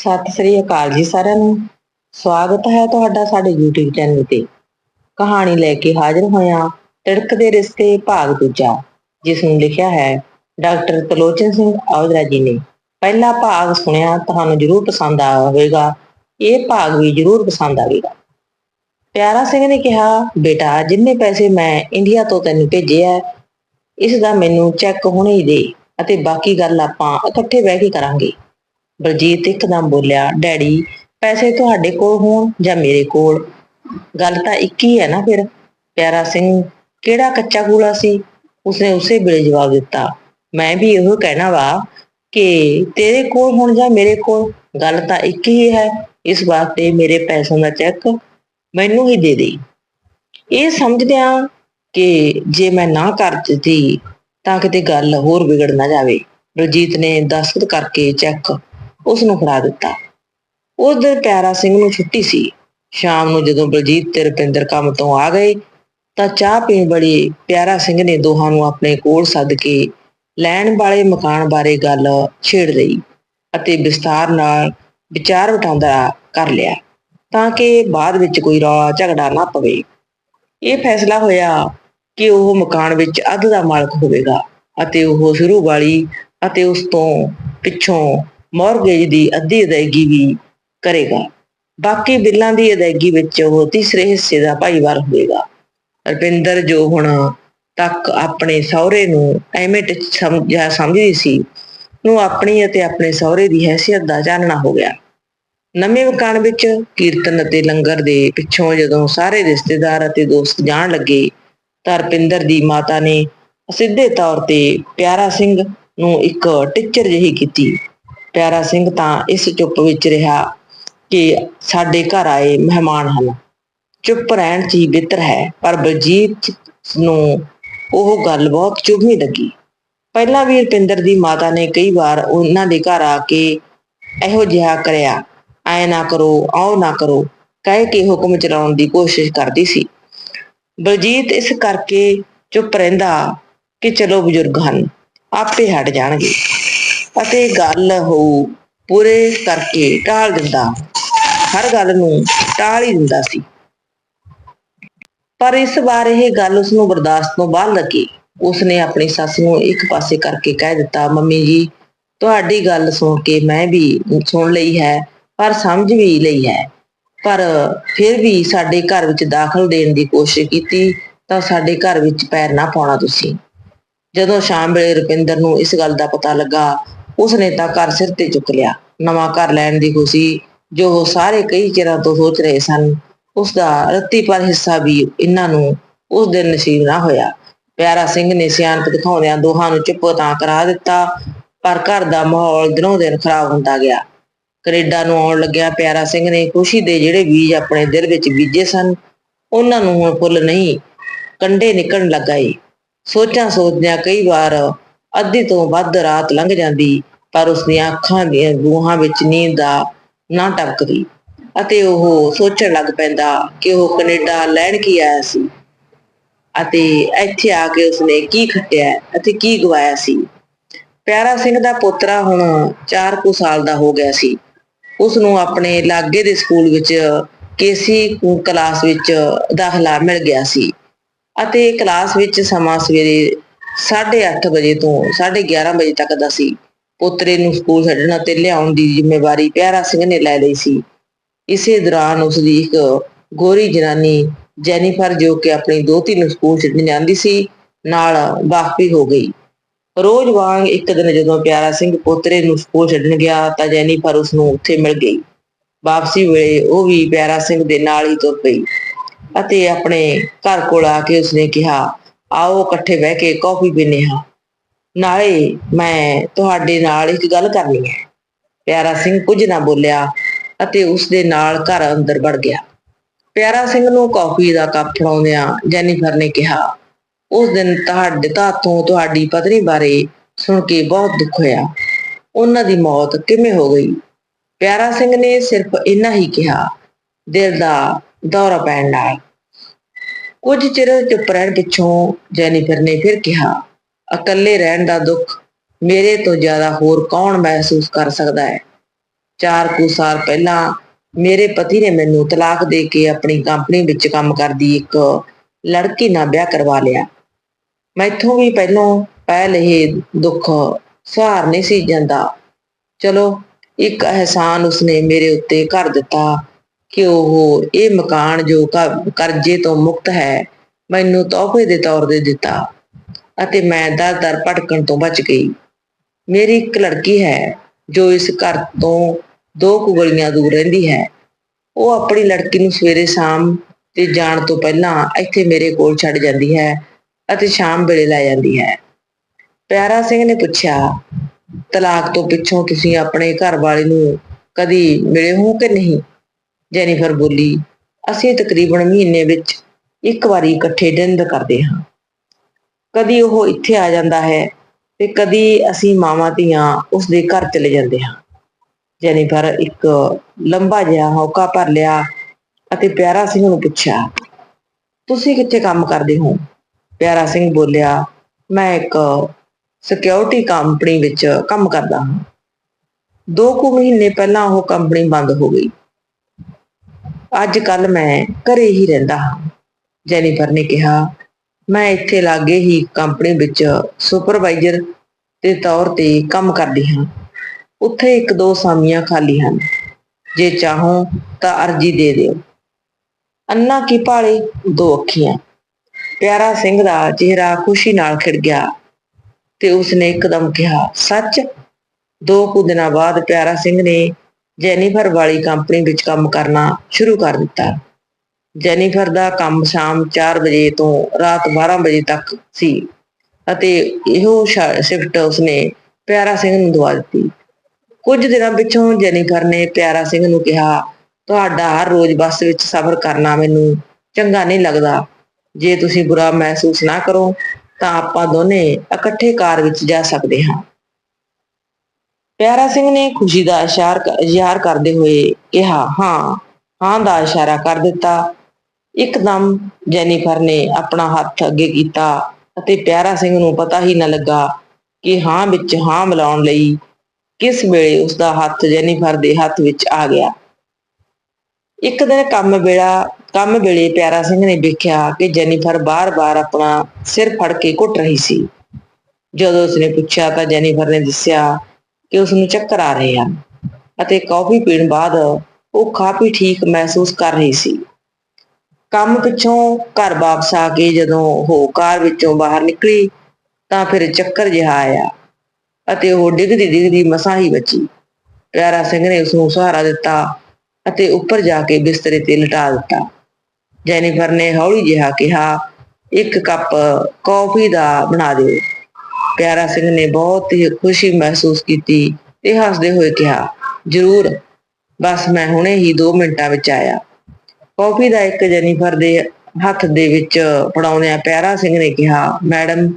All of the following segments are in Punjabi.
ਸਤਿ ਸ੍ਰੀ ਅਕਾਲ ਜੀ ਸਾਰਿਆਂ ਨੂੰ। ਸਵਾਗਤ ਹੈ ਤੁਹਾਡਾ ਸਾਡੇ YouTube ਚੈਨਲ ਤੇ। ਕਹਾਣੀ ਲੈ ਕੇ ਹਾਜ਼ਰ ਹੋਇਆ ਤਿੜਕਦੇ ਰਿਸ਼ਤੇ ਭਾਗ ਦੂਜਾ ਜਿਸ ਨੂੰ ਲਿਖਿਆ ਹੈ ਡਾਕਟਰ ਤਲੋਚਨ ਸਿੰਘ ਆਵਦਰਾ ਜੀ ਨੇ। ਪਹਿਲਾ ਭਾਗ ਸੁਣਿਆ ਤੁਹਾਨੂੰ ਜ਼ਰੂਰ ਪਸੰਦ ਆਵੇਗਾ। ਇਹ ਭਾਗ ਵੀ ਜ਼ਰੂਰ ਪਸੰਦ ਆਵੇਗਾ। ਪਿਆਰਾ ਸਿੰਘ ਨੇ ਕਿਹਾ, ਬੇਟਾ, ਜਿੰਨੇ ਪੈਸੇ ਮੈਂ ਇੰਡੀਆ ਤੋਂ ਤੈਨੂੰ ਭੇਜਿਆ ਆ ਇਸ ਦਾ ਮੈਨੂੰ ਚੈੱਕ ਹੁਣੇ ਹੀ ਦੇ ਅਤੇ ਬਾਕੀ ਗੱਲ ਆਪਾਂ ਇਕੱਠੇ ਬਹਿ ਕੇ ਕਰਾਂਗੇ। ਬਲਜੀਤ ਇੱਕਦਮ ਬੋਲਿਆ, ਡੈਡੀ, ਪੈਸੇ ਤੁਹਾਡੇ ਕੋਲ ਹੋਣ ਜਾਂ ਮੇਰੇ ਕੋਲ? ਗੱਲ ਤਾਂ ਇੱਕ ਹੀ ਹੈ ਨਾ ਫਿਰ, ਪਿਆਰਾ ਸਿੰਘ, ਕਿਹੜਾ ਕੱਚਾ ਕੂਲਾ ਸੀ? ਉਸਨੇ ਉਸੇ ਵੇਲੇ ਜਵਾਬ ਦਿੱਤਾ, ਮੈਂ ਵੀ ਇਹੋ ਕਹਿਣਾ ਵਾ ਕਿ ਤੇਰੇ ਕੋਲ ਹੋਣ ਜਾਂ ਮੇਰੇ ਕੋਲ, ਗੱਲ ਤਾਂ ਇੱਕ ਹੀ ਹੈ, ਇਸ ਵਾਸਤੇ ਮੇਰੇ ਪੈਸਿਆਂ ਦਾ ਚੈੱਕ ਮੈਨੂੰ ਹੀ ਦੇ ਦੇ। ਇਹ ਸਮਝਦਿਆਂ ਕਿ ਜੇ ਮੈਂ ਨਾ ਕਰ ਦਿੱਤੀ ਤਾਂ ਕਿਤੇ ਗੱਲ ਹੋਰ ਵਿਗੜ ਨਾ ਜਾਵੇ। ਬਲਜੀਤ ਨੇ ਦਸਤਖਤ ਕਰਕੇ ਚੈੱਕ ਉਸ ਨੂੰ ਫੜਾ ਦਿੱਤਾ। ਉਸ ਦਿਨ ਪਿਆਰਾ ਸਿੰਘ ਨੂੰ ਛੁੱਟੀ ਸੀ। ਸ਼ਾਮ ਨੂੰ ਜਦੋਂ ਬਲਜੀਤ ਤੇ ਰੁਪਿੰਦਰ ਕੰਮ ਤੋਂ ਆ ਗਏ, ਤਾਂ ਚਾਹ ਪੀਣ ਬੜੀ ਪਿਆਰਾ ਸਿੰਘ ਨੇ ਦੋਹਾਂ ਨੂੰ ਆਪਣੇ ਕੋਲ ਸੱਦ ਕੇ ਲੈਣ ਵਾਲੇ ਮਕਾਨ ਬਾਰੇ ਗੱਲ ਛੇੜ ਲਈ ਅਤੇ ਵਿਸਤਾਰ ਨਾਲ ਵਿਚਾਰ ਵਟਾਂਦਰਾ ਕਰ ਲਿਆ ਤਾਂ ਕਿ ਬਾਅਦ ਵਿੱਚ ਕੋਈ ਰੌਲਾ ਝਗੜਾ ਨਾ ਪਵੇ। ਇਹ ਫੈਸਲਾ ਹੋਇਆ ਕਿ ਉਹ ਮਕਾਨ ਵਿੱਚ ਅੱਧ ਦਾ ਮਾਲਕ ਹੋਵੇਗਾ ਅਤੇ ਉਹ ਸ਼ੁਰੂ ਵਾਲੀ ਅਤੇ ਉਸ ਤੋਂ ਪਿੱਛੋਂ ਮਾਰਗੇਜ ਦੀ ਅੱਧੀ ਅਦਾਇਗੀ ਵੀ ਕਰੇਗਾ। ਬਾਕੀ ਬਿੱਲਾਂ ਦੀ ਅਦਾਇਗੀ ਵਿੱਚ ਉਹ ਤੀਸਰੇ ਹਿੱਸੇ ਦਾ ਭਾਈਵਾਲ ਹੋਵੇਗਾ। ਰਵਿੰਦਰ ਜੋ ਹੁਣ ਤੱਕ ਆਪਣੇ ਸਹੁਰੇ ਨੂੰ ਐਵੇਂ ਸਮਝਿਆ ਸਮਝਦੀ ਸੀ, ਨੂੰ ਆਪਣੀ ਅਤੇ ਆਪਣੇ ਸਹੁਰੇ ਦੀ ਹੈਸੀਅਤ ਦਾ ਜਾਣਨਾ ਹੋ ਗਿਆ। ਨਵੇਂ ਮਕਾਨ ਵਿੱਚ ਕੀਰਤਨ ਅਤੇ ਲੰਗਰ ਦੇ ਪਿੱਛੋਂ ਜਦੋਂ ਸਾਰੇ ਰਿਸ਼ਤੇਦਾਰ ਅਤੇ ਦੋਸਤ ਜਾਣ ਲੱਗੇ, ਤਾਂ ਰਪਿੰਦਰ ਦੀ ਮਾਤਾ ਨੇ ਸਿੱਧੇ ਤੌਰ ਤੇ ਪਿਆਰਾ ਸਿੰਘ ਨੂੰ ਇੱਕ ਟਿੱਚਰ ਜਿਹੀ ਕੀਤੀ। ਪਿਆਰਾ ਸਿੰਘ ਤਾਂ ਇਸ ਚੁੱਪ ਵਿੱਚ ਰਿਹਾ ਕਿ ਸਾਡੇ ਘਰ ਆਏ ਮਹਿਮਾਨ ਹਨ। ਚੁੱਪ ਰਹਿਣ 'ਚ ਹੀ ਬਿਹਤਰ ਹੈ, ਪਰ ਬਲਜੀਤ ਨੂੰ ਉਹ ਗੱਲ ਬਹੁਤ ਚੁਭਵੀਂ ਲੱਗੀ। ਪਹਿਲਾਂ ਵੀ ਰੁਪਿੰਦਰ ਦੀ ਮਾਤਾ ਨੇ ਕਈ ਵਾਰ ਉਹਨਾਂ ਦੇ ਘਰ ਆ ਕੇ ਇਹੋ ਜਿਹਾ ਕਰਿਆ, ਐ ਨਾ ਕਰੋ, ਆਓ ਨਾ ਕਰੋ, ਕਹਿ ਕੇ ਹੁਕਮ ਚਲਾਉਣ ਦੀ ਕੋਸ਼ਿਸ਼ ਕਰਦੀ ਸੀ। ਬਲਜੀਤ ਇਸ ਕਰਕੇ ਚੁੱਪ ਰਹਿੰਦਾ ਕਿ ਚਲੋ ਬਜ਼ੁਰਗ ਹਨ, ਆਪੇ ਹਟ ਜਾਣਗੇ। ਅਤੇ ਗੱਲ ਹੋਊ ਪੂਰੇ ਕਰਕੇ ਟਾਲ ਦਿੰਦਾ। ਹਰ ਗੱਲ ਨੂੰ ਟਾਲ ਹੀ ਦਿੰਦਾ ਸੀ। ਪਰ ਇਸ ਵਾਰ ਇਹ ਗੱਲ ਉਸ ਨੂੰ ਬਰਦਾਸ਼ਤ ਤੋਂ ਬਾਹਰ ਲੱਗੀ। ਉਸਨੇ ਆਪਣੀ ਸੱਸ ਨੂੰ ਇੱਕ ਪਾਸੇ ਕਰਕੇ ਕਹਿ ਦਿੱਤਾ, ਮੰਮੀ ਜੀ, ਤੁਹਾਡੀ ਗੱਲ ਸੁਣ ਕੇ ਮੈਂ ਵੀ ਸੁਣ ਲਈ ਹੈ, ਪਰ ਸਮਝ ਵੀ ਲਈ ਹੈ। ਪਰ ਫਿਰ ਵੀ ਸਾਡੇ ਘਰ ਵਿੱਚ ਦਾਖਲ ਦੇਣ ਦੀ ਕੋਸ਼ਿਸ਼ ਕੀਤੀ, ਤਾਂ ਸਾਡੇ ਘਰ ਵਿੱਚ ਪੈਰ ਨਾ ਪਾਉਣਾ ਤੁਸੀਂ। ਜਦੋਂ ਸ਼ਾਮ ਵੇਲੇ ਰੁਪਿੰਦਰ ਨੂੰ ਇਸ ਗੱਲ ਦਾ ਪਤਾ ਲੱਗਾ ਉਸਨੇ ਤਾਂ ਘਰ ਸਿਰ ਤੇ ਚੁੱਕ ਲਿਆ। ਨਵਾਂ ਘਰ ਲੈਣ ਦੀ ਖੁਸ਼ੀ ਜੋ ਉਹ ਸਾਰੇ ਕਈ ਚਿਰਾਂ ਤੋਂ ਸੋਚ ਰਹੇ ਸਨ ਉਸ ਦਾ ਰੱਤੀ ਪਰ ਹਿੱਸਾ ਵੀ ਇਹਨਾਂ ਨੂੰ ਉਸ ਦਿਨ ਨਸੀਬ ਨਾ ਹੋਇਆ। ਪਿਆਰਾ ਸਿੰਘ ਨੇ ਸਿਆਣਪ ਦਿਖਾਉਂਦਿਆਂ ਦੋਹਾਂ ਨੂੰ ਚੁੱਪ ਤਾਂ ਕਰਾ ਦਿੱਤਾ, ਪਰ ਘਰ ਦਾ ਮਾਹੌਲ ਦਿਨੋਂ ਦਿਨ ਖਰਾਬ ਹੁੰਦਾ ਗਿਆ। ਕੈਨੇਡਾ ਨੂੰ ਆਉਣ ਲੱਗਿਆ ਪਿਆਰਾ ਸਿੰਘ ਨੇ ਖੁਸ਼ੀ ਦੇ ਜਿਹੜੇ ਬੀਜ ਆਪਣੇ ਦਿਲ ਵਿੱਚ ਬੀਜੇ ਸਨ, ਉਹਨਾਂ ਨੂੰ ਹੁਣ ਫੁੱਲ ਨਹੀਂ ਕੰਡੇ ਨਿਕਲਣ ਲੱਗਾ ਏ ਸੋਚਾਂ ਸੋਚਦਿਆਂ ਕਈ ਵਾਰ ਅੱਧੀ ਤੋਂ ਵੱਧ ਰਾਤ ਲੰਘ ਜਾਂਦੀ, ਪਰ ਉਸ ਦੀਆਂ ਅੱਖਾਂ ਦੀਆਂ ਗੂਹਾਂ ਵਿੱਚ ਨੀਂਦ ਦਾ ਨਾ ਟਪਕਦੀ ਅਤੇ ਉਹ ਸੋਚਣ ਲੱਗ ਪੈਂਦਾ ਕਿ ਉਹ ਕੈਨੇਡਾ ਲੈਣ ਕੀ ਆਇਆ ਸੀ ਅਤੇ ਇੱਥੇ ਆ ਕੇ ਉਸਨੇ ਕੀ ਖੱਟਿਆ ਅਤੇ ਕੀ ਗਵਾਇਆ ਸੀ। ਪਿਆਰਾ ਸਿੰਘ ਦਾ ਪੋਤਰਾ ਹੁਣ 4 ਕੁ ਸਾਲ ਦਾ ਹੋ ਗਿਆ ਸੀ। ਉਸ ਨੂੰ ਆਪਣੇ ਲਾਗੇ ਦੇ ਸਕੂਲ ਵਿੱਚ ਕੇਸੀ ਕਲਾਸ ਵਿੱਚ ਦਾਖਲਾ ਮਿਲ ਗਿਆ ਸੀ ਅਤੇ ਕਲਾਸ ਵਿੱਚ ਸਮਾਂ ਸਵੇਰੇ 8:30 ਵਜੇ ਤੋਂ 11:30 ਵਜੇ ਤੱਕ ਦਾ ਸੀ। ਪੋਤਰੇ ਨੂੰ ਸਕੂਲ ਛੱਡਣ ਅਤੇ ਲਿਆਉਣ ਦੀ ਜ਼ਿੰਮੇਵਾਰੀ ਪਿਆਰਾ ਸਿੰਘ ਨੇ ਲੈ ਲਈ ਸੀ। ਇਸੇ ਦੌਰਾਨ ਉਸ ਦੀ ਇੱਕ ਗੋਰੀ ਜਨਾਨੀ ਜੈਨੀਫਰ ਜੋ ਕਿ ਆਪਣੀ ਦੋਤੀ ਨੂੰ ਸਕੂਲ ਛੱਡਣ ਜਾਂਦੀ ਸੀ, ਨਾਲ ਵਾਕਫੀ ਹੋ ਗਈ। ਰੋਜ਼ ਵਾਂਗ ਇੱਕ ਦਿਨ ਜਦੋਂ ਪਿਆਰਾ ਸਿੰਘ ਪੋਤਰੇ ਨੂੰ ਸਕੂਲ ਛੱਡਣ ਗਿਆ ਤਾਂ ਜੈਨੀਫਰ ਉਸ ਨੂੰ ਉੱਥੇ ਮਿਲ ਗਈ। ਵਾਪਸੀ ਵੇਲੇ ਉਹ ਵੀ ਪਿਆਰਾ ਸਿੰਘ ਦੇ ਨਾਲ ਹੀ ਤੁਰ ਪਈ ਅਤੇ ਆਪਣੇ ਘਰ ਕੋਲ ਆ ਕੇ ਉਸਨੇ ਕਿਹਾ ਆਓ ਇਕੱਠੇ ਬਹਿ ਕੇ ਕੌਫੀ ਪੀਨੇ ਹਾਂ। ਨਾਲੇ ਮੈਂ ਤੁਹਾਡੇ ਨਾਲ ਇੱਕ ਗੱਲ ਕਰਨੀ ਹੈ। ਪਿਆਰਾ ਸਿੰਘ ਕੁਝ ਨਾ ਬੋਲਿਆ ਅਤੇ ਉਸ ਦੇ ਨਾਲ ਘਰ ਅੰਦਰ ਵੜ ਗਿਆ। ਪਿਆਰਾ ਸਿੰਘ ਨੂੰ ਕੌਫੀ ਦਾ ਕੱਪ ਫੜਾਉਂਦਿਆਂ ਜੈਨੀਫਰ ਨੇ ਕਿਹਾ, ਉਸ ਦਿਨ ਤੁਹਾਡੇ ਤੋਂ ਤੁਹਾਡੀ ਪਤਨੀ ਬਾਰੇ ਸੁਣ ਕੇ ਬਹੁਤ ਦੁੱਖ ਹੋਇਆ। ਉਹਨਾਂ ਦੀ ਮੌਤ ਕਿਵੇਂ ਹੋ ਗਈ? ਪਿਆਰਾ ਸਿੰਘ ਨੇ ਸਿਰਫ ਇੰਨਾ ਹੀ ਕਿਹਾ। ਦਿਲ ਦਾ ਦੌਰਾ ਪੈਣ ਨਾਲ ਕੁਝ ਚਿਰ ਚੁੱਪ ਰਹਿਣ ਪਿੱਛੋਂ ਜੈਨੀਫਰ ਨੇ ਫਿਰ ਕਿਹਾ, ਇਕੱਲੇ ਰਹਿਣ ਦਾ ਦੁੱਖ ਮੇਰੇ ਤੋਂ ਜ਼ਿਆਦਾ ਹੋਰ ਕੌਣ ਮਹਿਸੂਸ ਕਰ ਸਕਦਾ ਹੈ? ਚਾਰ ਕੁ ਸਾਲ ਪਹਿਲਾਂ ਮੇਰੇ ਪਤੀ ਨੇ ਮੈਨੂੰ ਤਲਾਕ ਦੇ ਕੇ ਆਪਣੀ ਕੰਪਨੀ ਵਿੱਚ ਕੰਮ ਕਰਦੀ ਇੱਕ ਲੜਕੀ ਨਾਲ ਵਿਆਹ ਕਰਵਾ ਲਿਆ। ਮੈਥੋਂ ਵੀ ਪਹਿਲਾਂ ਪਹਿਲ ਇਹ ਦੁੱਖ ਸਹਾਰ ਨਹੀਂ ਸੀ ਜਾਂਦਾ। ਚਲੋ, ਇੱਕ ਅਹਿਸਾਨ ਉਸਨੇ ਮੇਰੇ ਉੱਤੇ ਕਰ ਦਿੱਤਾ ਕਿ ਉਹ ਇਹ ਮਕਾਨ ਜੋ ਕਰਜ਼ੇ ਤੋਂ ਮੁਕਤ ਹੈ, ਮੈਨੂੰ ਤੋਹਫੇ ਦੇ ਤੌਰ ਤੇ ਦਿੱਤਾ ਅਤੇ ਮੈਂ ਦਰ ਦਰ ਭਟਕਣ ਤੋਂ ਬਚ ਗਈ। ਮੇਰੀ ਇੱਕ ਲੜਕੀ ਹੈ, ਜੋ ਇਸ ਘਰ ਤੋਂ ਦੋ ਕੁ ਗਲੀਆਂ ਦੂਰ ਰਹਿੰਦੀ ਹੈ। ਉਹ ਆਪਣੀ ਲੜਕੀ ਨੂੰ ਸਵੇਰੇ ਸ਼ਾਮ ਤੇ ਜਾਣ ਤੋਂ ਪਹਿਲਾਂ ਇੱਥੇ ਮੇਰੇ ਕੋਲ ਛੱਡ ਜਾਂਦੀ ਹੈ ਅਤੇ ਸ਼ਾਮ ਵੇਲੇ ਲੈ ਜਾਂਦੀ ਹੈ। ਪਿਆਰਾ ਸਿੰਘ ਨੇ ਪੁੱਛਿਆ, ਤਲਾਕ ਤੋਂ ਪਿੱਛੋਂ ਤੁਸੀਂ ਆਪਣੇ ਘਰ ਵਾਲੇ ਨੂੰ ਕਦੀ ਮਿਲੇ ਹੋ ਕਿ ਨਹੀਂ? ਜੈਨੀਫਰ ਬੋਲੀ, ਅਸੀਂ ਤਕਰੀਬਨ ਮਹੀਨੇ ਵਿੱਚ ਇੱਕ ਵਾਰੀ ਇਕੱਠੇ ਡਿਨਰ ਕਰਦੇ ਹਾਂ। ਕਦੀ ਉਹ ਇੱਥੇ ਆ ਜਾਂਦਾ ਹੈ ਤੇ ਕਦੀ ਅਸੀਂ ਮਾਵਾਂ ਧੀਆਂ ਉਸ ਦੇ ਘਰ ਚਲੇ ਜਾਂਦੇ ਹਾਂ। ਜੈਨੀਫਰ ਇੱਕ ਲੰਬਾ ਜਿਹਾ ਹੌਕਾ ਭਰ ਲਿਆ ਅਤੇ ਪਿਆਰਾ ਸਿੰਘ ਨੂੰ ਪੁੱਛਿਆ, ਤੁਸੀਂ ਕਿੱਥੇ ਕੰਮ ਕਰਦੇ ਹੋ? ਪਿਆਰਾ ਸਿੰਘ ਬੋਲਿਆ, ਮੈਂ ਇੱਕ ਸਿਕਿਉਰਿਟੀ ਕੰਪਨੀ ਵਿੱਚ ਕੰਮ ਕਰਦਾ ਹਾਂ। ਦੋ ਕੁ ਮਹੀਨੇ ਪਹਿਲਾਂ ਉਹ ਕੰਪਨੀ ਬੰਦ ਹੋ ਗਈ। ਅੱਜ ਕੱਲ ਮੈਂ ਘਰੇ ਹੀ ਰਹਿੰਦਾ ਹਾਂ। ਜੈਨੀਫਰ ਨੇ ਕਿਹਾ, ਮੈਂ ਇੱਥੇ ਲਾਗੇ ਹੀ ਕੰਪਨੀ ਵਿੱਚ ਸੁਪਰਵਾਈਜ਼ਰ ਦੇ ਤੌਰ ਤੇ ਕੰਮ ਕਰਦੀ ਹਾਂ। ਉੱਥੇ ਇੱਕ ਦੋ ਸਾਮੀਆਂ ਖਾਲੀ ਹਨ। ਜੇ ਚਾਹੋ ਤਾਂ ਅਰਜੀ ਦੇ ਦਿਓ। ਅੰਨਾ ਕੀ ਭਾਲੇ, ਦੋ ਅੱਖੀਆਂ। ਪਿਆਰਾ ਸਿੰਘ ਦਾ ਚਿਹਰਾ ਖੁਸ਼ੀ ਨਾਲ ਖਿੜ ਗਿਆ ਤੇ ਉਸਨੇ ਇੱਕਦਮ ਕਿਹਾ, ਸੱਚ? ਦੋ ਕੁ ਦਿਨਾਂ ਬਾਅਦ ਪਿਆਰਾ ਸਿੰਘ ਨੇ ਜੈਨੀਫਰ ਵਾਲੀ ਕੰਪਨੀ ਵਿੱਚ ਕੰਮ ਕਰਨਾ ਸ਼ੁਰੂ ਕਰ ਦਿੱਤਾ। ਜੈਨੀਫਰ ਦਾ ਕੰਮ ਸ਼ਾਮ 4 ਵਜੇ ਤੋਂ ਰਾਤ 12 ਵਜੇ ਤੱਕ ਸੀ ਅਤੇ ਇਹੋ ਸ਼ਿਫਟ ਉਸਨੇ ਪਿਆਰਾ ਸਿੰਘ ਨੂੰ ਦਵਾ ਦਿੱਤੀ। ਕੁਝ ਦਿਨਾਂ ਪਿੱਛੋਂ ਜੈਨੀਫਰ ਨੇ ਪਿਆਰਾ ਸਿੰਘ ਨੂੰ ਕਿਹਾ, ਤੁਹਾਡਾ ਹਰ ਰੋਜ਼ ਬੱਸ ਵਿੱਚ ਸਫ਼ਰ ਕਰਨਾ ਮੈਨੂੰ ਚੰਗਾ ਨਹੀਂ ਲੱਗਦਾ। ਜੇ ਤੁਸੀਂ ਬੁਰਾ ਮਹਿਸੂਸ ਨਾ ਕਰੋ, ਤਾਂ ਆਪਾਂ ਦੋਨੇ ਇਕੱਠੇ ਕਾਰ ਵਿੱਚ ਜਾ ਸਕਦੇ ਹਾਂ। ਪਿਆਰਾ ਸਿੰਘ ਨੇ ਖੁਸ਼ੀ ਦਾ ਇਸ਼ਾਰ ਇਜ਼ਹਾਰ ਕਰਦੇ ਹੋਏ ਕਿਹਾ, ਹਾਂ ਹਾਂ ਦਾ ਇਸ਼ਾਰਾ ਕਰ ਦਿੱਤਾ। ਇੱਕਦਮ ਜੈਨੀਫਰ ਨੇ ਆਪਣਾ ਹੱਥ ਅੱਗੇ ਕੀਤਾ ਅਤੇ ਪਿਆਰਾ ਸਿੰਘ ਨੂੰ ਪਤਾ ਹੀ ਨਾ ਲੱਗਾ ਕਿ ਹਾਂ ਵਿੱਚ ਹਾਂ ਮਿਲਾਉਣ ਲਈ ਕਿਸ ਵੇਲੇ ਉਸ ਦਾ ਹੱਥ ਜੈਨੀਫਰ ਦੇ ਹੱਥ ਵਿੱਚ ਆ ਗਿਆ। ਇੱਕ ਦਿਨ ਕੰਮ ਵੇਲਾ, ਕੰਮ ਵੇਲੇ ਪਿਆਰਾ ਸਿੰਘ ਨੇ ਵੇਖਿਆ ਕਿ ਜੈਨੀਫਰ ਬਾਰ-ਬਾਰ ਆਪਣਾ ਸਿਰ ਫੜ ਕੇ ਘੁੱਟ ਰਹੀ ਸੀ। ਜਦੋਂ ਉਸਨੇ ਪੁੱਛਿਆ ਤਾਂ ਜੈਨੀਫਰ ਨੇ ਦੱਸਿਆ ਕਿ ਉਸ ਨੂੰ ਚੱਕਰ ਆ ਰਹੇ ਹਨ ਅਤੇ ਕਾਫੀ ਪੀਣ ਬਾਅਦ ਉਹ ਕਾਫੀ ਠੀਕ ਮਹਿਸੂਸ ਕਰ ਰਹੀ ਸੀ। ਕੰਮ ਪਿੱਛੋਂ ਘਰ ਵਾਪਸ ਆ ਕੇ ਜਦੋਂ ਉਹ ਕਾਰ ਵਿੱਚੋਂ ਬਾਹਰ ਨਿਕਲੀ ਤਾਂ ਫਿਰ ਚੱਕਰ ਜਿਹਾ ਆਇਆ ਅਤੇ ਉਹ ਡਿੱਗਦੀ ਡਿੱਗਦੀ ਮਸਾਂ ਹੀ ਬਚੀ। ਪਿਆਰਾ ਸਿੰਘ ਨੇ ਉਸ ਨੂੰ ਸਹਾਰਾ ਦਿੱਤਾ ਅਤੇ ਉੱਪਰ ਜਾ ਕੇ ਬਿਸਤਰੇ ਤੇ ਲਟਾ ਦਿੱਤਾ। ਜੈਨੀਫਰ ਨੇ ਹੌਲੀ ਜਿਹਾ ਕਿਹਾ, ਇੱਕ ਕੱਪ ਕੌਫੀ ਦਾ ਬਣਾ ਦਿਓ। ਪਿਆਰਾ ਸਿੰਘ ਨੇ ਬਹੁਤ ਹੀ ਖੁਸ਼ੀ ਮਹਿਸੂਸ ਕੀਤੀ ਤੇ ਹੱਸਦੇ ਹੋਏ ਕਿਹਾ, ਜ਼ਰੂਰ, ਬਸ ਮੈਂ ਹੁਣੇ ਹੀ 2 ਮਿੰਟਾਂ ਵਿੱਚ ਆਇਆ। ਕੌਫੀ ਦਾ ਇੱਕ ਜੈਨੀਫਰ ਦੇ ਹੱਥ ਦੇ ਵਿੱਚ ਫੜਾਉਂਦਿਆਂ ਪਿਆਰਾ ਸਿੰਘ ਨੇ ਕਿਹਾ, ਮੈਡਮ,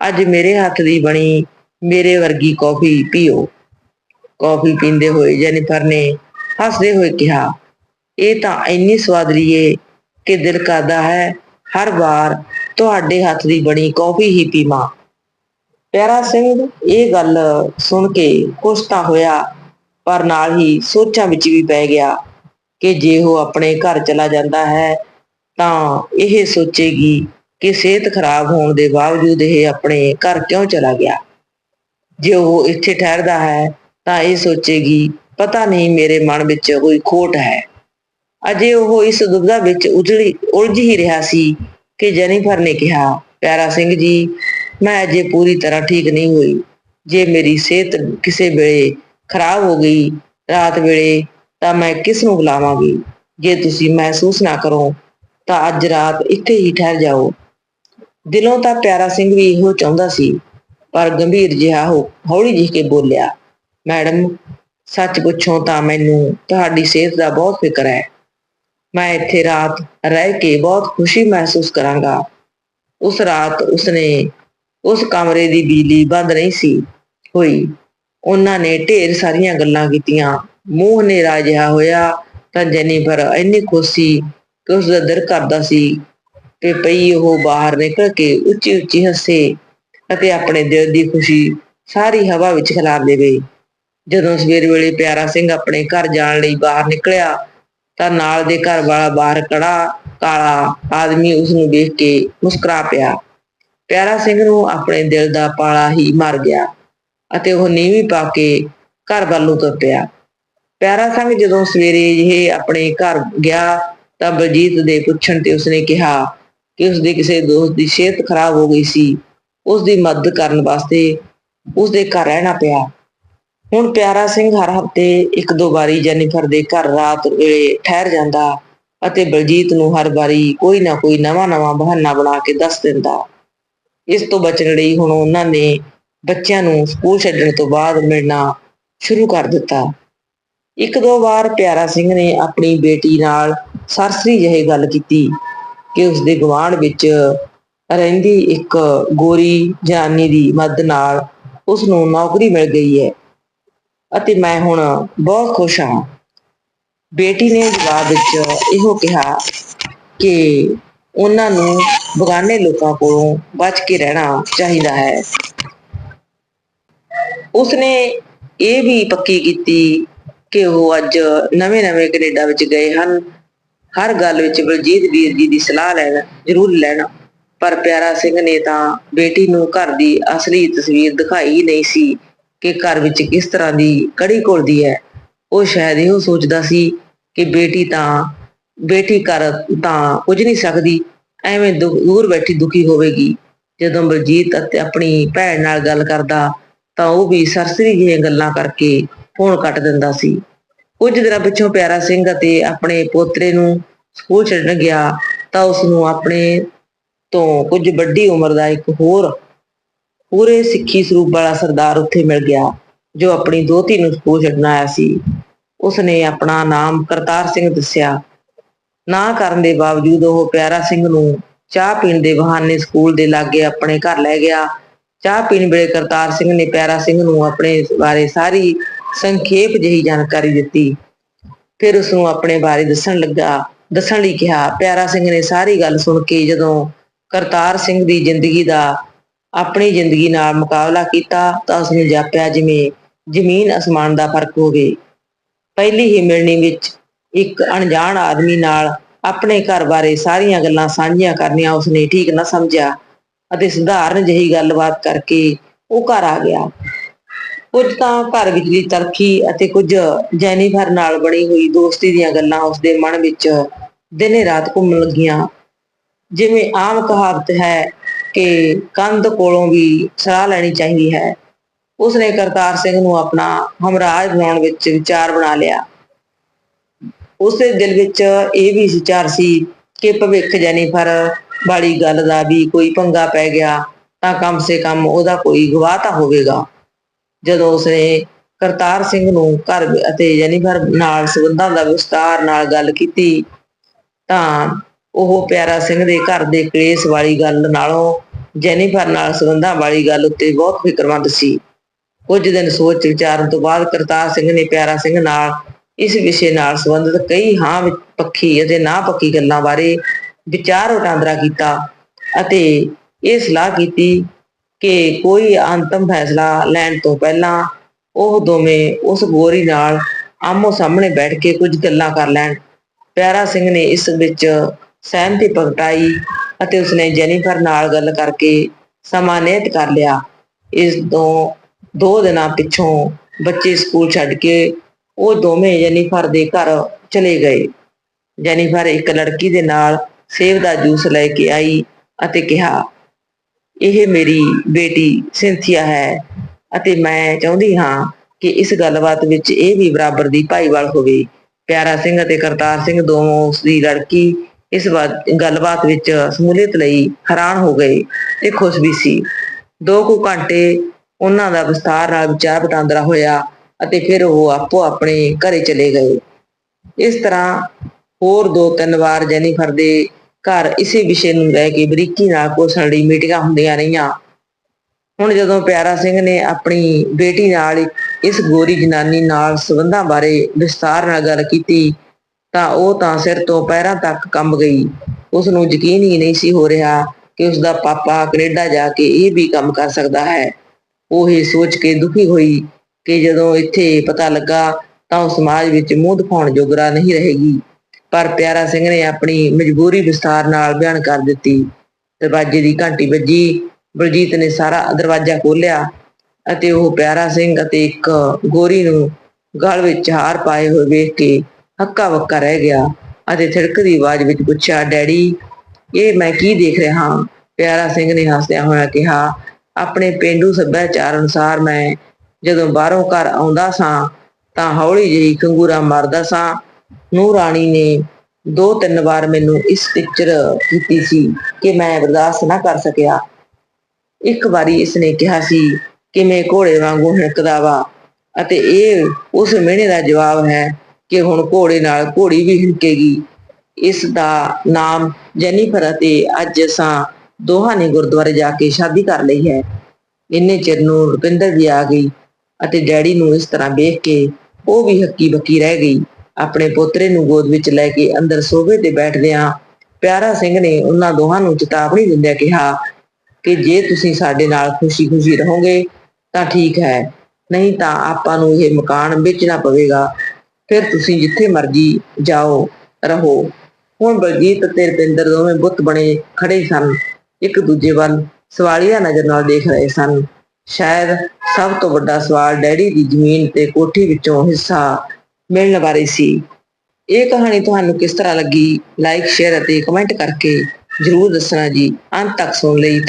ਅੱਜ ਮੇਰੇ ਹੱਥ ਦੀ ਬਣੀ ਮੇਰੇ ਵਰਗੀ ਕੌਫੀ ਪੀਓ। ਕੌਫੀ ਪੀਂਦੇ ਹੋਏ ਜੈਨੀਫਰ ਨੇ ਹੱਸਦੇ ਹੋਏ ਕਿਹਾ, ਇਹ ਤਾਂ ਇੰਨੀ ਸਵਾਦਲੀ ਏ ਕਿ ਦਿਲ ਕਰਦਾ ਹੈ ਹਰ ਵਾਰ ਤੁਹਾਡੇ ਹੱਥ ਦੀ ਬਣੀ ਕੌਫੀ ਹੀ ਪੀਵਾਂ। ਪਿਆਰਾ ਸਿੰਘ, ਇਹ ਗੱਲ ਸੁਣ ਕੇ ਖੁਸ਼ ਤਾਂ ਹੋਇਆ, ਪਰ ਨਾਲ ਹੀ ਸੋਚਾਂ ਵਿੱਚ ਵੀ ਪੈ ਗਿਆ ਕਿ ਜੇ ਉਹ ਆਪਣੇ ਘਰ ਚਲਾ ਜਾਂਦਾ ਹੈ, ਤਾਂ ਇਹ ਸੋਚੇਗੀ ਕਿ ਸਿਹਤ ਖਰਾਬ ਹੋਣ ਦੇ ਬਾਵਜੂਦ ਇਹ ਆਪਣੇ ਘਰ ਕਿਉਂ ਚਲਾ ਗਿਆ। ਜੇ ਉਹ ਇੱਥੇ ਠਹਿਰਦਾ ਹੈ, ਤਾਂ ਇਹ ਸੋਚੇਗੀ, ਪਤਾ ਨਹੀਂ ਮੇਰੇ ਮਨ ਵਿੱਚ ਕੋਈ ਖੋਟ ਹੈ। ਅਜੇ ਉਹ ਇਸ ਦੁਬਦਾ ਵਿੱਚ ਉਜੜੀ ਉਲਝ ਹੀ ਰਿਹਾ ਸੀ ਕਿ ਜੈਨੀਫਰ ਨੇ ਕਿਹਾ, ਪਿਆਰਾ ਸਿੰਘ ਜੀ ਮੈਂ ਅਜੇ ਪੂਰੀ ਤਰ੍ਹਾਂ ਠੀਕ ਨਹੀਂ ਹੋਈ। ਜੇ ਮੇਰੀ ਸਿਹਤ ਕਿਸੇ ਵੇਲੇ ਖਰਾਬ ਹੋ ਗਈ ਰਾਤ ਵੇਲੇ, ਤਾਂ ਮੈਂ ਕਿਸ ਨੂੰ ਬੁਲਾਵਾਂਗੀ? ਜੇ ਤੁਸੀਂ ਮਹਿਸੂਸ ਨਾ ਕਰੋ, ਤਾਂ ਅੱਜ ਰਾਤ ਇੱਥੇ ਹੀ ਠਹਿਰ ਜਾਓ। ਦਿਲੋਂ ਤਾਂ ਪਿਆਰਾ ਸਿੰਘ ਵੀ ਇਹੋ ਚਾਹੁੰਦਾ ਸੀ, ਪਰ ਗੰਭੀਰ ਜਿਹਾ ਹੋ, ਹੌਲੀ ਜਿਹੀ ਕੇ ਬੋਲਿਆ, ਮੈਡਮ, ਸੱਚ ਪੁੱਛੋ ਤਾਂ ਮੈਨੂੰ ਤੁਹਾਡੀ ਸਿਹਤ ਦਾ ਬਹੁਤ ਫਿਕਰ ਹੈ। ਮੈਂ ਇੱਥੇ ਰਾਤ ਰਹਿ ਕੇ ਬਹੁਤ ਖੁਸ਼ੀ ਮਹਿਸੂਸ ਕਰਾਂਗਾ। ਉਸ ਰਾਤ ਉਸਨੇ ਉਸ ਕਮਰੇ ਦੀ ਬਿਜਲੀ ਬੰਦ ਨਹੀਂ ਸੀ ਹੋਈ। ਉਹਨਾਂ ਨੇ ਢੇਰ ਸਾਰੀਆਂ ਗੱਲਾਂ ਕੀਤੀਆਂ। ਮੂੰਹ ਨੇ ਜਿਹਾ ਹੋਇਆ ਤਾਂ ਜੈਨੀਫਰ ਇੰਨੀ ਖੁਸ਼ ਸੀ ਕਿ ਉਸ ਦਾ ਦਿਲ ਕਰਦਾ ਸੀ ਕਿ ਪਈ ਉਹ ਬਾਹਰ ਨਿਕਲ ਕੇ ਉੱਚੀ ਉੱਚੀ ਹੱਸੇ ਅਤੇ ਆਪਣੇ ਦਿਲ ਦੀ ਖੁਸ਼ੀ ਸਾਰੀ ਹਵਾ ਵਿੱਚ ਖਿਲਾਰ ਦੇਵੇ। ਜਦੋਂ ਸਵੇਰ ਵੇਲੇ ਪਿਆਰਾ ਸਿੰਘ ਆਪਣੇ ਘਰ ਜਾਣ ਲਈ ਬਾਹਰ ਨਿਕਲਿਆ ਤਾਂ ਨਾਲ ਦੇ ਘਰ ਵਾਲਾ ਬਾਹਰ ਕੜਾ ਕਾਲਾ ਆਦਮੀ ਉਸ ਨੂੰ ਵੇਖ ਕੇ ਮੁਸਕਰਾ ਪਿਆ। ਪਿਆਰਾ ਸਿੰਘ ਨੂੰ ਆਪਣੇ ਦਿਲ ਦਾ ਪਾਲਾ ਹੀ ਮਰ ਗਿਆ ਅਤੇ ਉਹ ਨੀਵੀਂ ਪਾ ਕੇ ਘਰ ਵੱਲ ਨੂੰ ਤੁਰ ਪਿਆ ਪਿਆਰਾ ਸਿੰਘ ਜਦੋਂ ਸਵੇਰੇ ਇਹ ਆਪਣੇ ਘਰ ਗਿਆ ਤਾਂ ਬਲਜੀਤ ਦੇ ਪੁੱਛਣ ਤੇ ਉਸਨੇ ਕਿਹਾ ਕਿ ਉਸਦੇ ਕਿਸੇ ਦੋਸਤ ਦੀ ਸਿਹਤ ਖਰਾਬ ਹੋ ਗਈ ਸੀ। ਉਸ ਦੀ ਮਦਦ ਕਰਨ ਵਾਸਤੇ ਉਸਦੇ ਘਰ ਰਹਿਣਾ ਪਿਆ। ਹੁਣ ਪਿਆਰਾ ਸਿੰਘ ਹਰ ਹਫ਼ਤੇ ਇੱਕ ਦੋ ਵਾਰੀ ਜੈਨੀਫਰ ਦੇ ਘਰ ਰਾਤ ਵੇਲੇ ਠਹਿਰ ਜਾਂਦਾ ਅਤੇ ਬਲਜੀਤ ਨੂੰ ਹਰ ਵਾਰੀ ਕੋਈ ਨਾ ਕੋਈ ਨਵਾਂ-ਨਵਾਂ ਬਹਾਨਾ ਬਣਾ ਕੇ ਦੱਸ ਦਿੰਦਾ। ਇਸ ਤੋਂ ਬਚਣ ਲਈ ਹੁਣ ਉਹਨਾਂ ਨੇ ਬੱਚਿਆਂ ਨੂੰ ਸਕੂਲ ਛੱਡਣ ਤੋਂ ਬਾਅਦ ਮਿਲਣਾ ਸ਼ੁਰੂ ਕਰ ਦਿੱਤਾ। ਇੱਕ ਦੋ ਵਾਰ ਪਿਆਰਾ ਸਿੰਘ ਨੇ ਆਪਣੀ ਬੇਟੀ ਨਾਲ ਸਰਸਰੀ ਜਿਹੀ ਗੱਲ ਕੀਤੀ ਕਿ ਉਸ ਦੇ ਗਵਾਂਢ ਵਿੱਚ ਰਹਿੰਦੀ ਇੱਕ ਗੋਰੀ ਜਨਾਨੀ ਦੀ ਮਦਦ ਨਾਲ ਉਸ ਨੂੰ ਨੌਕਰੀ ਮਿਲ ਗਈ ਹੈ ਅਤੇ ਮੈਂ ਹੁਣ ਬਹੁਤ ਖੁਸ਼ ਹਾਂ। ਬੇਟੀ ਨੇ ਜਵਾਬ ਵਿੱਚ ਇਹੋ ਕਿਹਾ ਕਿ ਉਹਨਾਂ ਨੂੰ ਬਗਾਨੇ ਲੋਕਾਂ ਕੋਲੋਂ ਬਚ ਕੇ ਰਹਿਣਾ ਚਾਹੀਦਾ ਹੈ। ਉਸਨੇ ਇਹ ਵੀ ਪੱਕੀ ਕੀਤੀ ਕਿ ਉਹ ਅੱਜ ਨਵੇਂ-ਨਵੇਂ ਕੈਨੇਡਾ ਵਿੱਚ ਗਏ ਹਨ। ਹਰ ਗੱਲ ਵਿੱਚ ਬਲਜੀਤ ਵੀਰ ਜੀ ਦੀ ਸਲਾਹ ਲੈਣ, ਜ਼ਰੂਰ ਲੈਣਾ। ਪਰ ਪਿਆਰਾ ਸਿੰਘ ਨੇ ਤਾਂ ਬੇਟੀ ਨੂੰ ਘਰ ਦੀ ਅਸਲੀ ਤਸਵੀਰ ਦਿਖਾਈ ਨਹੀਂ ਸੀ ਕਿ ਘਰ ਵਿੱਚ ਕਿਸ ਤਰ੍ਹਾਂ ਦੀ ਕੜੀ ਘੁਲਦੀ ਹੈ। ਉਹ ਸ਼ਾਇਦ ਇਹੋ ਸੋਚਦਾ ਸੀ ਕਿ ਬੇਟੀ ਤਾਂ ਬੇਟੀ ਕਰ ਤਾਂ ਕੁਝ ਨਹੀਂ ਸਕਦੀ, ਐਵੇਂ ਦੁ- ਦੂਰ ਬੈਠੀ ਦੁਖੀ ਹੋਵੇਗੀ। ਜਦੋਂ ਬਲਜੀਤ ਅਤੇ ਆਪਣੀ ਭੈਣ ਨਾਲ ਗੱਲ ਕਰਦਾ, ਤਾਂ ਉਹ ਵੀ ਸਰਸਰੀ ਜਿਹੀਆਂ ਗੱਲਾਂ ਕਰਕੇ ਫੋਨ ਕੱਟ ਦਿੰਦਾ ਸੀ। ਕੁਝ ਦਿਨਾਂ ਪਿੱਛੋਂ ਪਿਆਰਾ ਸਿੰਘ ਅਤੇ ਆਪਣੇ ਪੋਤਰੇ ਨੂੰ ਸਕੂਲ ਛੱਡਣ ਗਿਆ, ਤਾਂ ਉਸ ਨੂੰ ਆਪਣੇ ਤੋਂ ਕੁਝ ਵੱਡੀ ਉਮਰ ਦਾ ਇੱਕ ਹੋਰ ਪੂਰੇ ਸਿੱਖੀ ਸਰੂਪ ਵਾਲਾ ਸਰਦਾਰ ਉੱਥੇ ਮਿਲ ਗਿਆ, ਜੋ ਆਪਣੀ ਦੋਤੀ ਨੂੰ ਸਕੂਲ ਛੱਡਣ ਆਇਆ ਸੀ। ਉਸਨੇ ਆਪਣਾ ਨਾਮ ਕਰਤਾਰ ਸਿੰਘ ਦੱਸਿਆ। ਨਾ ਕਰਨ ਦੇ ਬਾਵਜੂਦ ਉਹ ਪਿਆਰਾ ਸਿੰਘ ਨੂੰ ਚਾਹ ਪੀਣ ਦੇ ਬਹਾਨੇ ਸਕੂਲ ਦੇ ਲਾਗੇ ਆਪਣੇ ਘਰ ਲੈ ਗਿਆ। ਚਾਹ ਪੀਣ ਵੇਲੇ ਕਰਤਾਰ ਸਿੰਘ ਨੇ ਪਿਆਰਾ ਸਿੰਘ ਨੂੰ ਆਪਣੇ ਬਾਰੇ ਸਾਰੀ ਸੰਖੇਪ ਜਿਹੀ ਜਾਣਕਾਰੀ ਦਿੱਤੀ। ਫਿਰ ਉਸ ਨੂੰ ਆਪਣੇ ਬਾਰੇ ਦੱਸਣ ਲੱਗਾ, ਦੱਸਣ ਲਈ ਕਿਹਾ, ਪਿਆਰਾ ਸਿੰਘ ਨੇ ਸਾਰੀ ਗੱਲ ਸੁਣ ਕੇ ਜਦੋਂ ਕਰਤਾਰ ਸਿੰਘ ਦੀ ਜ਼ਿੰਦਗੀ ਦਾ, ਆਪਣੀ ਜ਼ਿੰਦਗੀ ਨਾਲ ਮੁਕਾਬਲਾ ਕੀਤਾ ਤਾਂ ਉਸ ਨੂੰ ਜਾਪਿਆ ਜਿਵੇਂ ਜ਼ਮੀਨ ਅਸਮਾਨ ਦਾ ਫ਼ਰਕ ਹੋਵੇ। ਪਹਿਲੀ ਹੀ ਮਿਲਣੀ ਵਿੱਚ ਇੱਕ ਅਣਜਾਣ ਆਦਮੀ ਨਾਲ ਆਪਣੇ ਘਰ ਬਾਰੇ ਸਾਰੀਆਂ ਗੱਲਾਂ ਸਾਂਝੀਆਂ ਕਰਨੀਆਂ ਉਸਨੇ ਠੀਕ ਨਾ ਸਮਝਿਆ ਅਤੇ ਸਧਾਰਨ ਜਿਹੀ ਗੱਲਬਾਤ ਕਰਕੇ ਉਹ ਘਰ ਆ ਗਿਆ। ਕੁਝ ਤਾਂ ਘਰ ਵਿਚਲੀ ਤਰਖੀ ਅਤੇ ਕੁਝ ਜੈਨੀਫਰ ਨਾਲ ਬਣੀ ਹੋਈ ਦੋਸਤੀ ਦੀਆਂ ਗੱਲਾਂ ਉਸਦੇ ਮਨ ਵਿੱਚ ਦਿਨੇ ਰਾਤ ਘੁੰਮਣ ਲੱਗੀਆਂ। ਜਿਵੇਂ ਆਮ ਕਹਾਵਤ ਹੈ ਕਿ ਕੰਧ ਕੋਲੋਂ ਵੀ ਸਲਾਹ ਲੈਣੀ ਚਾਹੀਦੀ ਹੈ। ਉਸਨੇ ਕਰਤਾਰ ਸਿੰਘ ਨੂੰ ਆਪਣਾ ਹਮਰਾਜ ਬਣਾਉਣ ਵਿੱਚ ਵਿਚਾਰ ਬਣਾ ਲਿਆ। ਉਸਦੇ ਦਿਲ ਵਿੱਚ ਇਹ ਵੀ ਵਿਚਾਰ ਸੀ ਕਿ ਭਵਿੱਖ ਜੈਨੀਫਰ ਵਾਲੀ ਗੱਲ ਦਾ ਵੀ ਕੋਈ ਪੰਗਾ ਪੈ ਗਿਆ, ਤਾਂ ਕਮ ਸੇ ਕਮ ਉਹਦਾ ਕੋਈ ਗਵਾਹ ਤਾਂ ਹੋਵੇਗਾ। ਜਦੋਂ ਉਸਨੇ ਕਰਤਾਰ ਸਿੰਘ ਨੂੰ ਘਰ ਅਤੇ ਜੈਨੀਫਰ ਨਾਲ ਸੰਬੰਧਾਂ ਦਾ ਵਿਸਤਾਰ ਨਾਲ ਗੱਲ ਕੀਤੀ, ਤਾਂ ਉਹ ਪਿਆਰਾ ਸਿੰਘ ਦੇ ਘਰ ਦੇ ਕਲੇਸ਼ ਵਾਲੀ ਗੱਲ ਨਾਲੋਂ ਜੈਨੀਫਰ ਨਾਲ ਸੰਬੰਧਾਂ ਵਾਲੀ ਗੱਲ ਉੱਤੇ ਬਹੁਤ ਫਿਕਰਮੰਦ ਸੀ। ਕੁਝ ਦਿਨ ਸੋਚ ਵਿਚਾਰਨ ਤੋਂ ਬਾਅਦ ਕਰਤਾਰ ਸਿੰਘ ਨੇ ਪਿਆਰਾ ਸਿੰਘ ਨਾਲ ਇਸ ਵਿਸ਼ੇ ਨਾਲ ਸੰਬੰਧਿਤ ਕਈ ਹਾਂ ਪੱਖੀ ਅਤੇ ਨਾ ਪੱਕੀ ਗੱਲਾਂ ਬਾਰੇ ਵਿਚਾਰ ਵਟਾਂਦਰਾ ਕੀਤਾ ਅਤੇ ਇਹ ਸਲਾਹ ਕੀਤੀ ਕਿ ਕੋਈ ਅੰਤਮ ਫੈਸਲਾ ਲੈਣ ਤੋਂ ਪਹਿਲਾਂ ਉਹ ਦੋਵੇਂ ਉਸ ਗੋਰੀ ਨਾਲ ਆਮੋ ਸਾਹਮਣੇ ਬੈਠ ਕੇ ਕੁਝ ਗੱਲਾਂ ਕਰ ਲੈਣ। ਪਿਆਰਾ ਸਿੰਘ ਨੇ ਇਸ ਵਿੱਚ ਸਹਿਮਤੀ ਪ੍ਰਗਟਾਈ ਅਤੇ ਉਸਨੇ ਜੈਨੀਫਰ ਨਾਲ ਗੱਲ ਕਰਕੇ ਸਮਾਂ ਨਿਯਤ ਕਰ ਲਿਆ। ਇਸ ਤੋਂ ਦੋ ਦਿਨਾਂ ਪਿੱਛੋਂ ਬੱਚੇ ਸਕੂਲ ਛੱਡ ਕੇ ਉਹ ਦੋਵੇਂ ਜੈਨੀਫਰ ਦੇ ਘਰ ਚਲੇ ਗਏ। ਜੈਨੀਫਰ ਇੱਕ ਲੜਕੀ ਦੇ ਨਾਲ ਸੇਬ ਦਾ ਜੂਸ ਲੈ ਕੇ ਆਈ ਅਤੇ ਕਿਹਾ, ਇਹ ਮੇਰੀ ਬੇਟੀ ਸਿੰਥੀਆ ਹੈ ਅਤੇ ਮੈਂ ਚਾਹੁੰਦੀ ਹਾਂ ਕਿ ਇਸ ਗੱਲਬਾਤ ਵਿੱਚ ਇਹ ਵੀ ਬਰਾਬਰ ਦੀ ਭਾਈਵਾਲ ਹੋਵੇ। ਪਿਆਰਾ ਸਿੰਘ ਅਤੇ ਕਰਤਾਰ ਸਿੰਘ ਦੋਵੇਂ ਉਸ ਦੀ ਲੜਕੀ ਇਸ ਬਾਤ ਗੱਲਬਾਤ ਵਿੱਚ ਸਮੂਲੀਅਤ ਲਈ ਹੈਰਾਨ ਹੋ ਗਏ ਤੇ ਖੁਸ਼ ਵੀ ਸੀ। ਦੋ ਕੁ ਘੰਟੇ ਉਹਨਾਂ ਦਾ ਵਿਸਥਾਰ ਨਾਲ ਵਿਚਾਰ ਵਟਾਂਦਰਾ ਹੋਇਆ ਅਤੇ ਫਿਰ ਉਹ ਆਪੋ ਆਪਣੇ ਘਰੇ ਚਲੇ ਗਏ। ਇਸ ਤਰ੍ਹਾਂ ਹੋਰ ਦੋ ਤਿੰਨ ਵਾਰ ਜੈਨੀਫਰ ਦੇ ਘਰ ਇਸੇ ਵਿਸ਼ੇ ਨੂੰ ਲੈ ਕੇ ਬਰੀਕੀ ਨਾਲ ਕੋਸਣ ਲਈ ਮੀਟਿੰਗਾਂ ਹੁੰਦੀਆਂ ਰਹੀਆਂ। ਹੁਣ ਜਦੋਂ ਪਿਆਰਾ ਸਿੰਘ ਨੇ ਆਪਣੀ ਬੇਟੀ ਨਾਲ ਇਸ ਗੋਰੀ ਜਨਾਨੀ ਨਾਲ ਸੰਬੰਧਾਂ ਬਾਰੇ ਵਿਸਤਾਰ ਨਾਲ ਗੱਲ ਕੀਤੀ, ਤਾਂ ਉਹ ਤਾਂ ਸਿਰ ਤੋਂ ਪੈਰਾਂ ਤੱਕ ਕੰਬ ਗਈ। ਉਸ ਨੂੰ ਯਕੀਨ ਹੀ ਨਹੀਂ ਸੀ ਹੋ ਰਿਹਾ ਕਿ ਉਸ ਦਾ ਪਾਪਾ ਕੈਨੇਡਾ ਜਾ ਕੇ ਇਹ ਵੀ ਕੰਮ ਕਰ ਸਕਦਾ ਹੈ। ਉਹ ਇਹ ਸੋਚ ਕੇ ਦੁਖੀ ਹੋਈ ਕਿ ਜਦੋਂ ਇੱਥੇ ਪਤਾ ਲੱਗਾ ਤਾਂ ਉਹ ਸਮਾਜ ਵਿੱਚ ਮੂੰਹ ਦਿਖਾਉਣ ਜੋਗਰਾ ਨਹੀਂ ਰਹੇਗੀ। ਪਰ ਪਿਆਰਾ ਸਿੰਘ ਨੇ ਆਪਣੀ ਮਜਬੂਰੀ ਵਿਸਤਾਰ ਨਾਲ ਬਿਆਨ ਕਰ ਦਿੱਤੀ। ਦਰਵਾਜ਼ੇ ਦੀ ਘੰਟੀ ਵੱਜੀ। ਬਲਜੀਤ ਨੇ ਸਾਰਾ ਦਰਵਾਜ਼ਾ ਖੋਲ੍ਹਿਆ ਅਤੇ ਉਹ ਪਿਆਰਾ ਸਿੰਘ ਅਤੇ ਇੱਕ ਗੋਰੀ ਨੂੰ ਗਲ ਵਿੱਚ ਹਾਰ ਪਾਏ ਹੋਏ ਵੇਖ ਕੇ ਹੱਕਾ ਬੱਕਾ ਰਹਿ ਗਿਆ ਅਤੇ ਥਿੜਕਦੀ ਆਵਾਜ਼ ਵਿੱਚ ਪੁੱਛਿਆ, ਡੈਡੀ, ਇਹ ਮੈਂ ਕੀ ਦੇਖ ਰਿਹਾ ਹਾਂ? ਪਿਆਰਾ ਸਿੰਘ ਨੇ ਹੱਸਦਿਆਂ ਹੋਇਆ ਕਿਹਾ, ਆਪਣੇ ਪਿੰਡੂ ਸੱਭਿਆਚਾਰ ਅਨੁਸਾਰ ਮੈਂ ਜਦੋਂ ਬਾਹਰੋਂ ਘਰ ਆਉਂਦਾ ਸਾਂ, ਤਾਂ ਹੌਲੀ ਜਿਹੀ ਕੰਗੂਰਾ ਮਾਰਦਾ ਸਾਂ। ਨੂੰ ਰਾਣੀ ਨੇ ਦੋ ਤਿੰਨ ਵਾਰ ਮੈਨੂੰ ਇਸ ਪਿਕਚਰ ਕੀਤੀ ਸੀ ਕਿ ਮੈਂ ਬਰਦਾਸ਼ਤ ਨਾ ਕਰ ਸਕਿਆ। ਇੱਕ ਵਾਰੀ ਇਸਨੇ ਕਿਹਾ ਸੀ ਕਿ ਮੈਂ ਘੋੜੇ ਵਾਂਗੂ ਹਿੱਕਦਾ ਵਾ ਅਤੇ ਇਹ ਉਸ ਮਿਹਣੇ ਦਾ ਜਵਾਬ ਹੈ ਕਿ ਹੁਣ ਘੋੜੇ ਨਾਲ ਘੋੜੀ ਵੀ ਹਿੰਕੇਗੀ ਇਸ ਦਾ ਨਾਮ ਜੈਨੀਫਰ ਅਤੇ ਅੱਜ ਅਸਾਂ ਦੋਹਾਂ ਨੇ ਗੁਰਦੁਆਰੇ ਜਾ ਕੇ ਸ਼ਾਦੀ ਕਰ ਲਈ ਹੈ। ਇੰਨੇ ਚਿਰ ਨੂੰ ਰੁਪਿੰਦਰ ਵੀ ਆ ਗਈ। ਅਤੇ ਡੈਡੀ ਨੂੰ ਇਸ ਤਰ੍ਹਾਂ ਵੇਖ ਕੇ ਉਹ ਵੀ ਹੱਕੀ ਬੱਕੀ ਰਹਿ ਗਈ। ਆਪਣੇ ਪੋਤਰੇ ਨੂੰ ਗੋਦ ਵਿੱਚ ਲੈ ਕੇ ਅੰਦਰ ਸੋਫੇ ਤੇ ਬੈਠਦਿਆਂ ਪਿਆਰਾ ਸਿੰਘ ਨੇ ਉਹਨਾਂ ਦੋਹਾਂ ਨੂੰ ਚੇਤਾਵਨੀ ਦਿੰਦਿਆਂ ਕਿਹਾ ਕਿ ਜੇ ਤੁਸੀਂ ਸਾਡੇ ਨਾਲ ਖੁਸ਼ੀ-ਖੁਸ਼ੀ ਰਹੋਗੇ ਤਾਂ ਠੀਕ ਹੈ, ਨਹੀਂ ਤਾਂ ਆਪਾਂ ਨੂੰ ਇਹ ਮਕਾਨ ਵੇਚਣਾ ਪਵੇਗਾ। ਫਿਰ ਤੁਸੀਂ ਜਿੱਥੇ ਮਰਜ਼ੀ ਜਾਓ, ਰਹੋ। ਹੁਣ ਬਲਜੀਤ ਤੇ ਰੁਪਿੰਦਰ ਦੋਵੇਂ ਬੁੱਤ ਬਣੇ ਖੜੇ ਸਨ। ਇੱਕ ਦੂਜੇ ਵੱਲ ਸਵਾਲੀਆ ਨਜ਼ਰ ਨਾਲ ਦੇਖ ਰਹੇ ਸਨ। ਸ਼ਾਇਦ ਸਭ ਤੋਂ ਵੱਡਾ ਸਵਾਲ ਡੈਡੀ ਦੀ ਜ਼ਮੀਨ ਤੇ ਕੋਠੀ ਵਿੱਚੋਂ ਹਿੱਸਾ ਮਿਲਣ ਬਾਰੇ ਸੀ। ਇਹ ਕਹਾਣੀ ਤੁਹਾਨੂੰ ਕਿਸ ਤਰ੍ਹਾਂ ਲੱਗੀ? ਲਾਈਕ ਸ਼ੇਅਰ ਅਤੇ ਕਮੈਂਟ ਕਰਕੇ ਜਰੂਰ ਦੱਸਣਾ ਜੀ। ਅੰਤ ਤੱਕ ਸੁਣ ਲਈ।